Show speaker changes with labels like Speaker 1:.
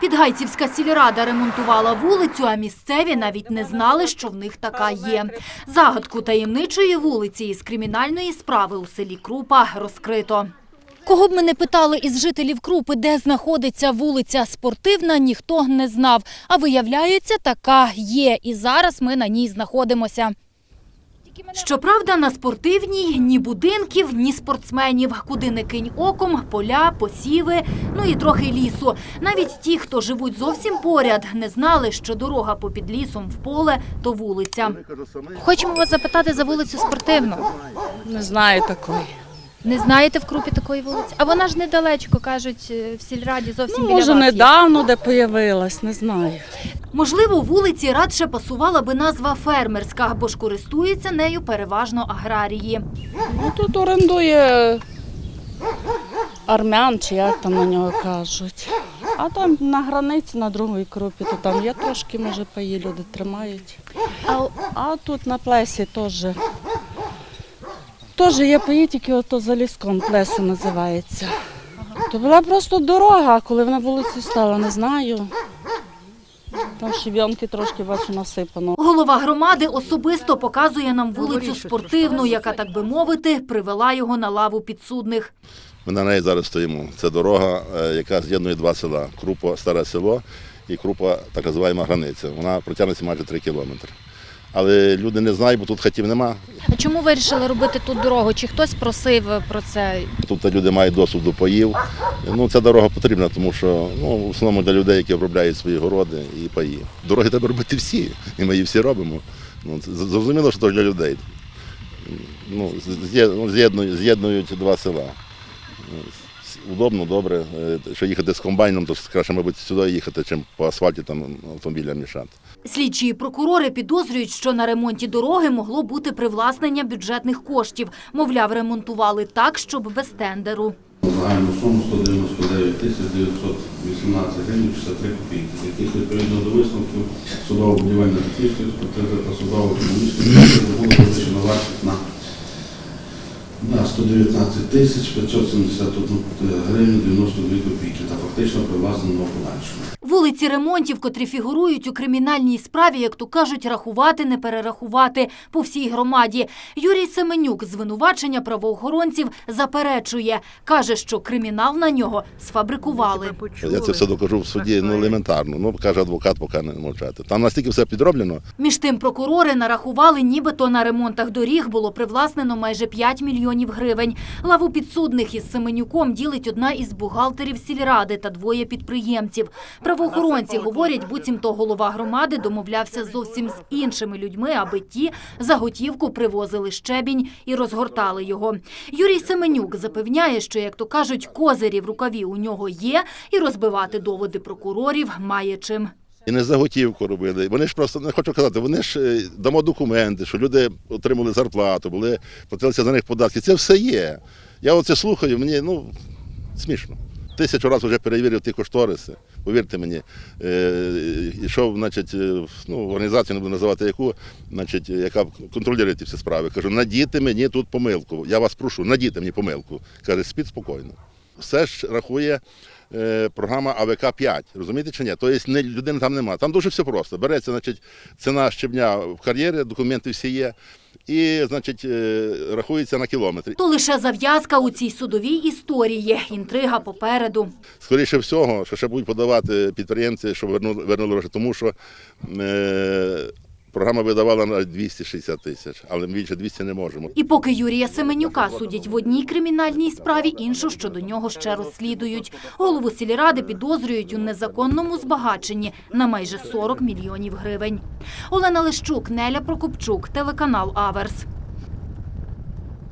Speaker 1: Підгайцівська сільрада ремонтувала вулицю, а місцеві навіть не знали, що в них така є. Загадку таємничої вулиці із кримінальної справи у селі Крупа розкрито. Кого б ми не питали із жителів Крупи, де знаходиться вулиця Спортивна, ніхто не знав. А виявляється, така є. І зараз ми на ній знаходимося. Щоправда, на спортивній ні будинків, ні спортсменів. Куди не кинь оком, поля, посіви, ну і трохи лісу. Навіть ті, хто живуть зовсім поряд, не знали, що дорога попід лісом в поле – то вулиця. Хочемо вас запитати за вулицю Спортивну.
Speaker 2: Не знаю такої.
Speaker 1: Не знаєте в Крупі такої вулиці? А вона ж недалечко, кажуть, е, в сільраді зовсім
Speaker 2: Ну,
Speaker 1: біля
Speaker 2: може,
Speaker 1: вас є.
Speaker 2: недавно де появилась, не знаю.
Speaker 1: Можливо, вулиці радше пасувала би назва фермерська, бо ж користуються нею переважно аграрії.
Speaker 2: Ну, тут орендує армян, чи як там на нього кажуть. А там на границі, на другій крупі, то там є трошки, може, паї люди тримають.
Speaker 1: А
Speaker 2: А тут на плесі теж. Теж є паї, тільки ото за ліском плесо називається. То була просто дорога, коли вона вулицю стала, не знаю. Там щебенки трошки бачу насипано.
Speaker 1: Голова громади особисто показує нам вулицю спортивну, яка, так би мовити, привела його на лаву підсудних.
Speaker 3: Ми на неї зараз стоїмо. Це дорога, е, яка з'єднує два села: Крупа старе село і Крупа, так називаємо границя. Вона протягнеться майже три кілометри. Але люди не знають, бо тут хатів нема.
Speaker 1: А чому вирішили робити тут дорогу? Чи хтось просив про це?
Speaker 3: Тут люди мають доступ до паїв. Ну, ця дорога потрібна, тому що ну, в основному для людей, які обробляють свої городи і паї. Дороги треба робити всі, і ми її всі робимо. Ну, зрозуміло, що це для людей. Ну, ну, з'єднують, з'єднують два села. Удобно, добре. Е, Що їхати з комбайном, то краще, мабуть, сюди їхати, чим по асфальті там автомобілям мішати.
Speaker 1: Слідчі і прокурори підозрюють, що на ремонті дороги могло бути привласнення бюджетних коштів. Мовляв, ремонтували так, щоб без тендеру.
Speaker 4: Загальну суму 199 тисяч 918 гривень 63 копійки, яких відповідно до висновків судово-будівельна технічної експертизи та судово-економічної експертизи було визначено вартість на, на 119 тисяч 571 гривень 92 копійки та фактично привласнено подальшому.
Speaker 1: Вулиці ремонтів, котрі фігурують у кримінальній справі, як то кажуть, рахувати, не перерахувати по всій громаді. Юрій Семенюк звинувачення правоохоронців заперечує. Каже, що кримінал на нього сфабрикували.
Speaker 3: Я це все докажу в суді ну, елементарно. Ну, каже адвокат, поки не мовчати. Там настільки все підроблено,
Speaker 1: Між тим прокурори нарахували, нібито на ремонтах доріг було привласнено майже 5 мільйонів гривень. Лаву підсудних із Семенюком ділить одна із бухгалтерів сільради та двоє підприємців. Правоохоронці говорять, буцімто голова громади домовлявся зовсім з іншими людьми, аби ті за готівку привозили щебінь і розгортали його. Юрій Семенюк запевняє, що, як то кажуть, козирі в рукаві у нього є, і розбивати доводи прокурорів має чим.
Speaker 3: І не за готівку робили. Вони ж просто не хочу казати, вони ж е, дамо документи, що люди отримали зарплату, були платилися за них податки. Це все є. Я оце слухаю, мені ну смішно. Тисячу разів вже перевірив ті кошториси. Повірте мені, е, йшов, значить, е, ну, організацію не буду називати яку, значить, яка контролює ці всі справи. Кажу, надійте мені тут помилку. Я вас прошу, надійте мені помилку. Каже, спіть спокійно. Все ж рахує е, програма АВК 5 розумієте чи ні? Тобто людини там немає. Там дуже все просто. Береться, значить, ціна щебня в кар'єрі, документи всі є, і, значить, е, рахується на кілометри.
Speaker 1: То лише зав'язка у цій судовій історії. Інтрига попереду.
Speaker 3: Скоріше всього, що ще будуть подавати підприємці, щоб вернули, вернули гроші, тому що е, програма видавала на 260 тисяч, але більше 200 не можемо.
Speaker 1: І поки Юрія Семенюка судять в одній кримінальній справі, іншу щодо нього ще розслідують. Голову сільради підозрюють у незаконному збагаченні на майже 40 мільйонів гривень. Олена Лищук, Неля Прокопчук, телеканал Аверс.